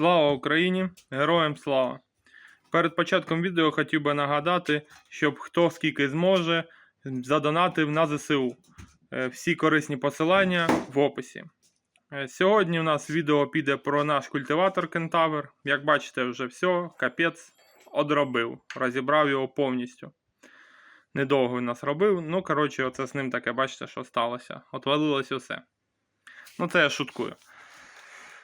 Слава Україні! Героям слава! Перед початком відео хотів би нагадати, щоб хто скільки зможе задонатив на ЗСУ. Е, Всі корисні посилання в описі. Е, Сьогодні у нас відео піде про наш культиватор Кентавр. Як бачите, вже все, капець одробив, розібрав його повністю. Недовго він нас робив. Ну, коротше, оце з ним таке, бачите, що сталося. Отвалилось усе. Ну, це я шуткую.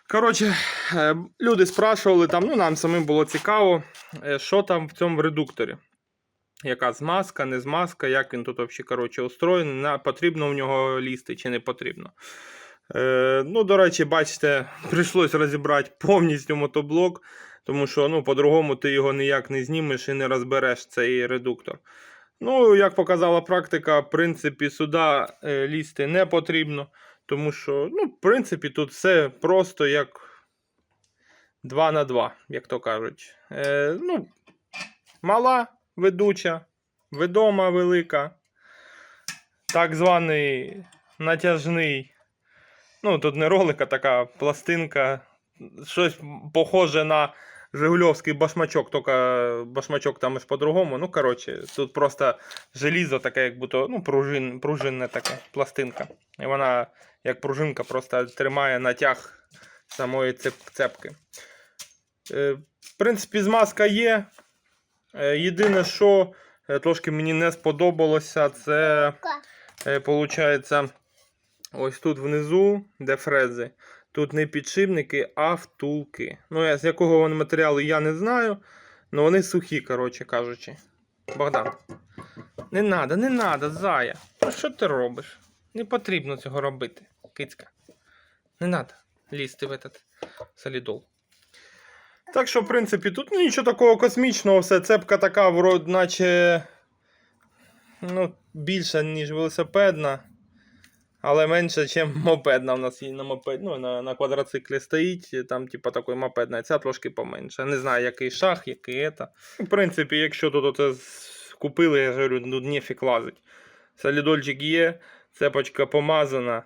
Коротше, е, люди спрашували там, ну нам самим було цікаво, е, що там в цьому редукторі. Яка змазка, не змазка, як він тут взагалі коротше, устроєний, потрібно в нього лізти чи не потрібно. Е, ну, до речі, бачите, прийшлось розібрати повністю мотоблок, тому що ну, по-другому ти його ніяк не знімеш і не розбереш цей редуктор. Ну, як показала практика, в принципі, сюди е, лізти не потрібно. Тому що, ну, в принципі, тут все просто як 2 на 2, як то кажуть. Е, ну, мала ведуча, ведома велика, так званий натяжний. Ну, тут не ролик, а така пластинка. Щось похоже на Жигульовський башмачок, тільки башмачок там ж по-другому. Ну, коротше, тут просто желізо таке, як будто ну, пружин, пружинне таке, пластинка. І вона, як пружинка, просто тримає натяг самої цепки. Е, в принципі, змазка є. Е, єдине, що е, трошки мені не сподобалося, це е, ось тут внизу, де фрези. Тут не підшипники, а втулки. Ну, з якого вони матеріалу я не знаю. але вони сухі, коротше кажучи. Богдан. Не надо, не надо, зая. Ну що ти робиш? Не потрібно цього робити, кицька. Не надо лізти в этот солідол. Так що, в принципі, тут ну, нічого такого космічного, все. Цепка така, вроде, наче ну, більша, ніж велосипедна. Але менше, ніж мопедна у нас є на мопед, ну, на, на квадроциклі стоїть, там, типа, такий мопедна, ця трошки поменше. Не знаю, який шах, який це. В принципі, якщо тут оце купили, я ж говорю, ну нефік лазить. Солідольчик є, цепочка помазана.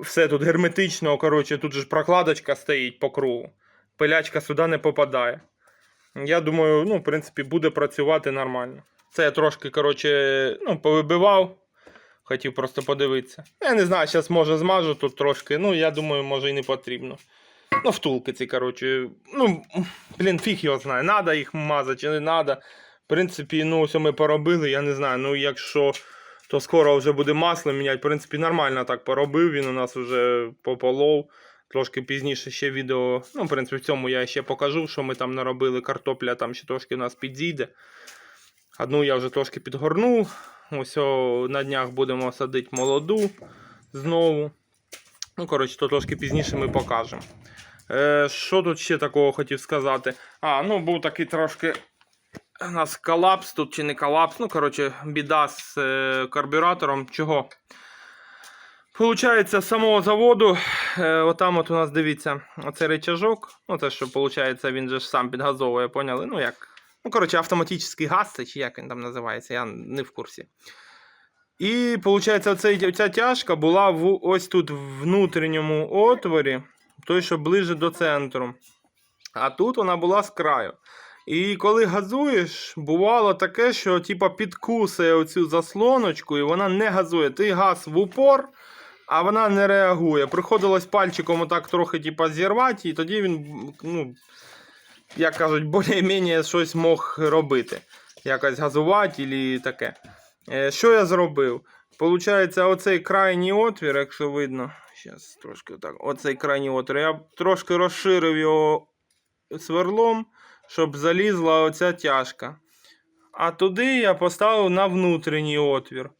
Все тут герметично, коротше, тут же ж прокладочка стоїть по кругу. Пилячка сюди не попадає. Я думаю, ну, в принципі, буде працювати нормально. Це я трошки, коротше, ну, повибивав. Хотів просто подивитися. Я не знаю, зараз може змажу тут трошки. Ну, я думаю, може і не потрібно. Ну, втулки ці, коротше. Ну, блін, фіг його знає. Надо їх мазати чи не надо. В принципі, ну, ось ми поробили, я не знаю. Ну, якщо то скоро вже буде масло міняти. В принципі, нормально так поробив. Він у нас вже пополов. Трошки пізніше ще відео. Ну, в принципі, в цьому я ще покажу, що ми там наробили. Картопля там ще трошки у нас підійде. Одну я вже трошки підгорнув. Ось о, на днях будемо садити молоду знову. Ну, коротше, то трошки пізніше ми покажемо. Е, що тут ще такого хотів сказати? А, ну був такий трошки у нас колапс тут чи не колапс. Ну, коротше, біда з е, карбюратором. Чого? Получається, з самого заводу, е, отам от у нас дивіться, оцей речажок. Ну, це що, виходить, він же сам підгазовує, поняли? Ну як? Ну, коротше, автоматичний газ, це чи як він там називається, я не в курсі. І, виходить, оцей, ця тяжка була в, ось тут в внутрішньому отворі, той, що ближе до центру. А тут вона була з краю. І коли газуєш, бувало таке, що типа підкусує оцю заслоночку, і вона не газує. Ти газ в упор, а вона не реагує. Приходилось пальчиком отак трохи типа, зірвати, і тоді він, ну, як кажуть, більш-менш щось мог робити. Якось газувати і таке. Е, Що я зробив? Получається, оцей крайній отвір, якщо видно. Зараз трошки так. Оцей крайній отвір. Я трошки розширив його сверлом, щоб залізла оця тяжка. А туди я поставив на внутрішній отвір.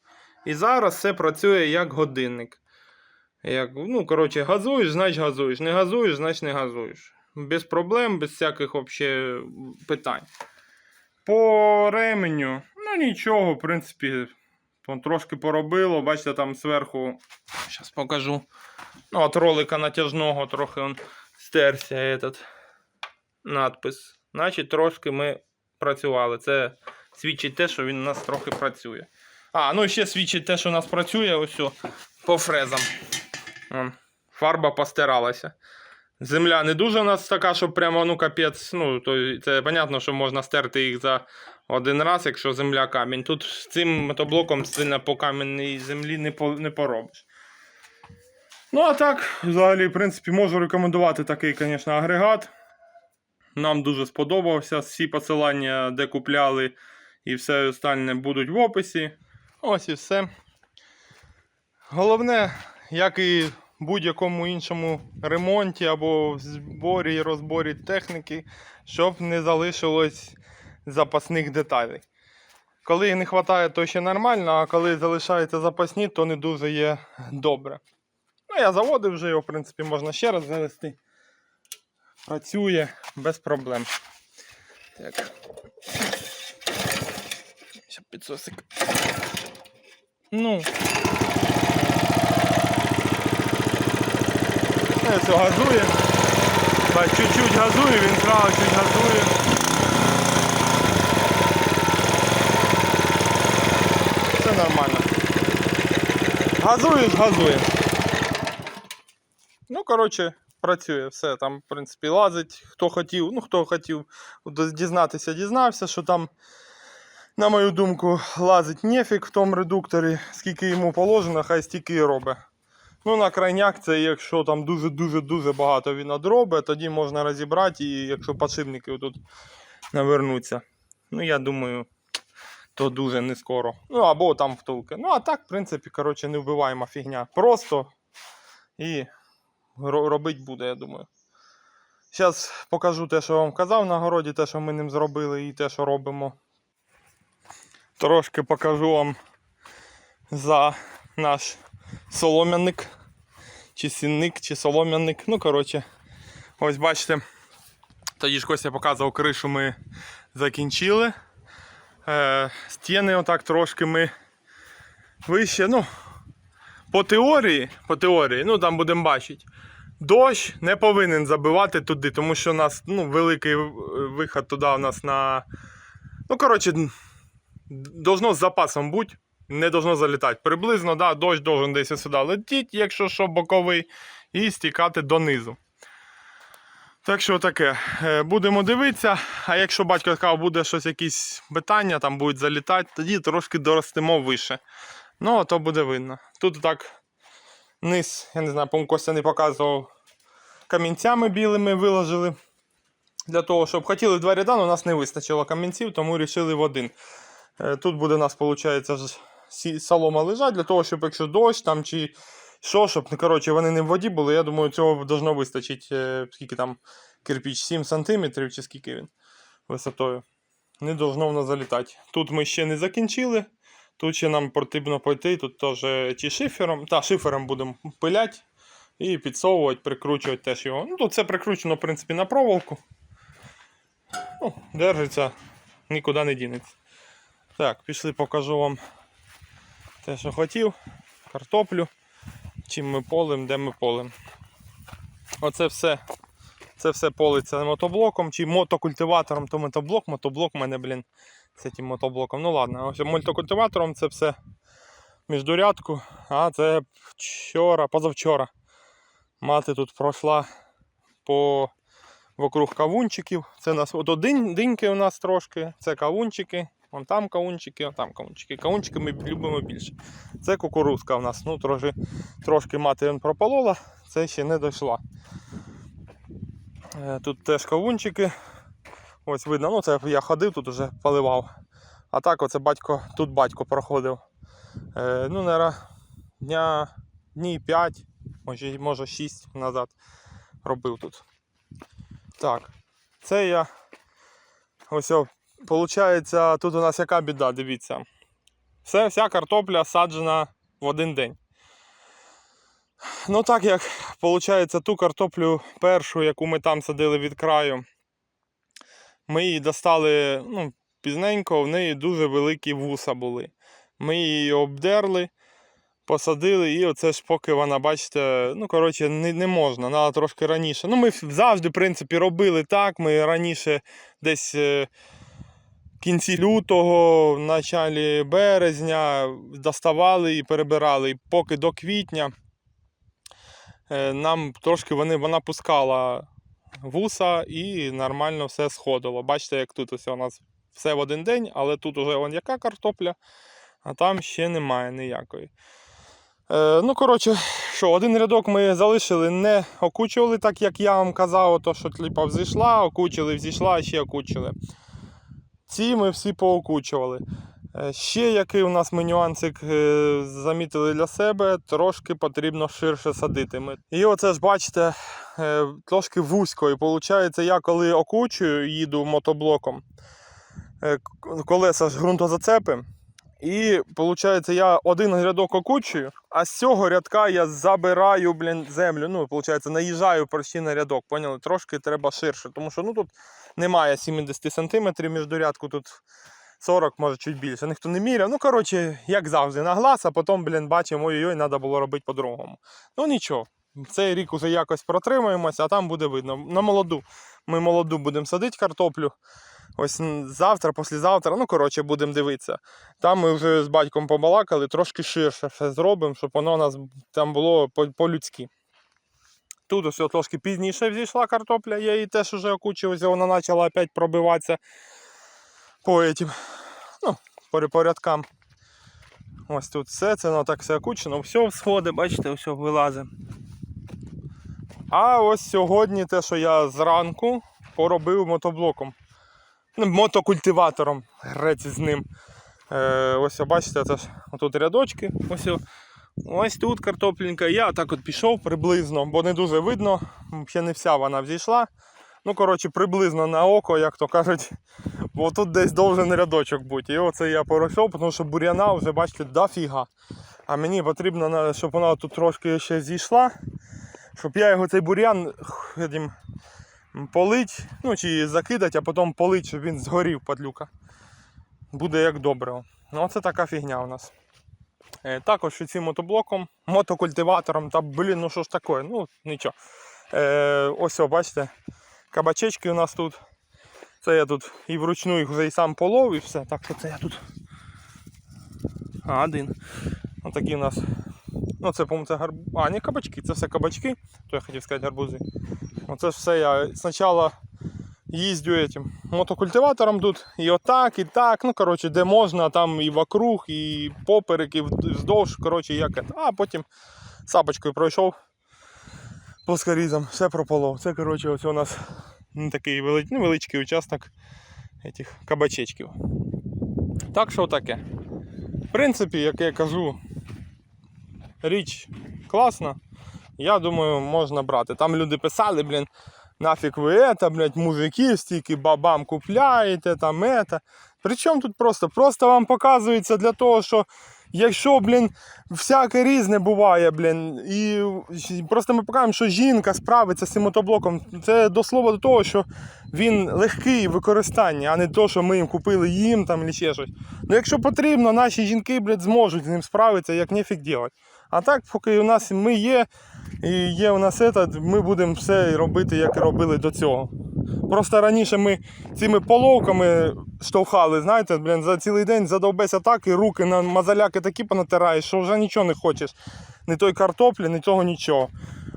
І зараз все працює як годинник. Як, ну, коротше, газуєш, значить газуєш. Не газуєш, значить не газуєш. Без проблем, без всяких вообще питань. По ременю, ну нічого, в принципі, трошки поробило. Бачите, там зверху. Зараз покажу. Ну, от ролика натяжного трохи он стерся этот надпис. Значить, трошки ми працювали. Це свідчить те, що він у нас трохи працює. А, ну і ще свідчить те, що у нас працює ось по фрезам. Фарба постиралася. Земля не дуже у нас така, що прямо ну капець. Ну, то це понятно, що можна стерти їх за один раз, якщо земля камінь. Тут з цим мотоблоком сильно по кам'яній землі не, по, не поробиш. Ну, а так, взагалі, в принципі, можу рекомендувати такий, звісно, агрегат. Нам дуже сподобався. Всі посилання, де купляли, і все остальне будуть в описі. Ось і все. Головне, як і в будь-якому іншому ремонті або в зборі і розборі техніки, щоб не залишилось запасних деталей. Коли не вистачає, то ще нормально, а коли залишаються запасні, то не дуже є добре. Ну, я заводив вже його, в принципі, можна ще раз завести. Працює без проблем. Так. Ще підсосик. Ну. Це все газує. Чуть-чуть газує, він зразу чуть газує. Все нормально. Газуєш, газує. Ну, коротше, працює все. Там, в принципі, лазить. Хто хотів, ну хто хотів дізнатися, дізнався, що там, на мою думку, лазить нефік в тому редукторі, скільки йому положено, хай стільки і робить. Ну, на крайняк, це якщо там дуже-дуже-дуже багато він одробить, тоді можна розібрати, і якщо подшипники тут навернуться. Ну, я думаю, то дуже не скоро. Ну, або там втулки. Ну, а так, в принципі, коротше, не вбиваємо фігня. Просто і ро- робить буде, я думаю. Зараз покажу те, що вам казав на городі, те, що ми ним зробили, і те, що робимо. Трошки покажу вам за наш солом'яник, чи сінник, чи солом'яник. Ну, коротше, ось бачите, тоді ж Костя показував кришу, ми закінчили. Е, стіни отак трошки ми вище. Ну, по теорії, по теорії, ну там будемо бачити. Дощ не повинен забивати туди, тому що у нас ну, великий е, виход туди у нас на. Ну, коротше, должно з запасом бути, не должно залітати. Приблизно, да, дощ должен десь сюди летіти, якщо що боковий, і стікати донизу. Так що таке. Е, Будемо дивитися. А якщо батько сказав, буде щось якісь питання, там будуть залітати, тоді трошки доростимо вище. Ну, то буде видно. Тут так низ, я не знаю, по Костя не показував, камінцями білими виложили. Для того, щоб хотіли в два ряда, але у нас не вистачило камінців, тому вирішили в один. Е, Тут буде у нас, виходить, солома лежать для того, щоб якщо дощ там чи що, щоб ну, коротше, вони не в воді були. Я думаю, цього должно вистачити, е, скільки там кирпіч 7 см чи скільки він висотою. Не должно воно залітати. Тут ми ще не закінчили. Тут ще нам потрібно пойти, тут теж чи шифером, та шифером будемо пиляти і підсовувати, прикручувати теж його. Ну, тут це прикручено, в принципі, на проволоку. Ну, держиться, нікуди не дінеться. Так, пішли, покажу вам те, що хотів. Картоплю. Чим ми полим, де ми полим. Оце все. Це все политься мотоблоком чи мотокультиватором, то мотоблок, мотоблок в мене, блін, з цим мотоблоком. Ну ладно, ось мотокультиватором це все міждурядку, а це вчора, позавчора. Мати тут пройшла по вокруг кавунчиків. Це у нас от динь, диньки у нас трошки, це кавунчики, вон там кавунчики, там кавунчики. Кавунчики ми любимо більше. Це кукурузка у нас. Ну, трошки, трошки мати прополола, це ще не дійшла. Е, Тут теж кавунчики. Ось видно, ну це я ходив, тут уже поливав. А так оце батько, тут батько проходив. Е, ну, наверное, дня, дні 5, може, може 6 назад робив тут. Так, це я. Ось, о, тут у нас яка біда, дивіться. Все, вся картопля саджена в один день. Ну так як виходить, ту картоплю першу, яку ми там садили від краю, ми її достали ну, пізненько, в неї дуже великі вуса були. Ми її обдерли, посадили, і оце ж поки вона, бачите, ну, коротше, не, не можна, треба трошки раніше. Ну, ми завжди, в принципі, робили так. Ми раніше десь е, в кінці лютого, в началі березня доставали і перебирали. І поки до квітня е, нам трошки вони, вона пускала вуса і нормально все сходило. Бачите, як тут ось у нас все в один день, але тут уже вон яка картопля, а там ще немає ніякої. Е, ну, коротше, що, один рядок ми залишили, не окучували, так як я вам казав, то що тліпа взійшла, окучили, взійшла, ще окучили. Ці ми всі поокучували. Е, Ще який у нас ми нюансик е, замітили для себе, трошки потрібно ширше садити. І оце ж бачите, трошки вузько. І виходить, я коли окучую, їду мотоблоком, е, колеса ж ґрунтозацепи. І виходить, я один рядок окучую, а з цього рядка я забираю блін, землю. Ну, виходить, наїжджаю почти на рядок. Поняли? Трошки треба ширше, тому що ну, тут немає 70 см між рядку, тут 40, може чуть більше. Ніхто не міряв. Ну, коротше, як завжди, на глаз, а потім, блін, бачимо, ой-ой, треба було робити по-другому. Ну нічого. Цей рік уже якось протримаємося, а там буде видно. На молоду. Ми молоду будемо садити картоплю. Ось завтра, післязавтра, ну коротше, будемо дивитися. Там ми вже з батьком побалакали, трошки ширше все зробимо, щоб воно у нас там було по- по-людськи. Тут ось трошки пізніше взійшла картопля, я її теж вже окучився, вона почала опять пробиватися по этим, ну, по порядкам. Ось тут все, це воно так все окучено, все всходить, бачите, все вилазить. А ось сьогодні те, що я зранку поробив мотоблоком. Ну, мотокультиватором, грець з ним. Е, ось бачите, це ж тут рядочки. Ось, ось тут картопленька. Я так от пішов приблизно, бо не дуже видно, ще не вся вона взійшла. Ну, коротше, приблизно на око, як то кажуть, бо тут десь довжен рядочок бути. І оце я пройшов, тому що бур'яна вже, бачите, дофіга. А мені потрібно, щоб вона тут трошки ще зійшла, щоб я його цей бур'ян полить, ну чи закидати, а потім полить, щоб він згорів падлюка. Буде як добре. Ну, оце така фігня у нас. Е, також цим мотоблоком, мотокультиватором, та блін, ну що ж таке, ну нічого. Е, ось, о, бачите, кабачечки у нас тут. Це я тут і вручну їх вже і сам полов, і все. Так що це я тут. А, один. Отакі у нас. Ну, це, по-моєму, це гарб... А, не кабачки, це все кабачки, то я хотів сказати гарбузи. Оце ж все я спочатку їздю этим мотокультиватором тут. І отак, і так. Ну, коротше, де можна, там і вокруг, і поперек, і вд- вздовж, коротше, як это. А потім сапочкою пройшов плоскорізом, все прополов. Це, коротше, ось у нас ну, такий вели- невеличкий участок этих кабачечків. Так що таке. В принципі, як я кажу, річ класна. Я думаю, можна брати. Там люди писали, блін, нафіг ви это, блядь, мужики стільки бабам купляєте, там это. Причому тут просто? Просто вам показується для того, що якщо, блін, всяке різне буває, блін, і просто ми покажемо, що жінка справиться з цим мотоблоком. Це до слова до того, що він легкий в використанні, а не то, що ми їм купили їм там чи щось. Ну якщо потрібно, наші жінки, блядь, зможуть з ним справитися, як нефіг делать. А так, поки у нас ми є, і є у нас этот, ми будемо все робити, як і робили до цього. Просто раніше ми цими половками штовхали, знаєте, блін, за цілий день задовбеся так, і руки на мазаляки такі понатираєш, що вже нічого не хочеш. Ні той картоплі, ні того нічого.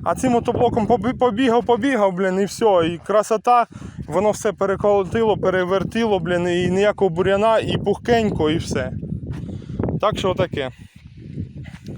А цим мотоблоком побігав, побігав, блін, і все. І красота, воно все переколотило, перевертило, блін, і ніякого буряна, і пухкенько, і все. Так що отаке.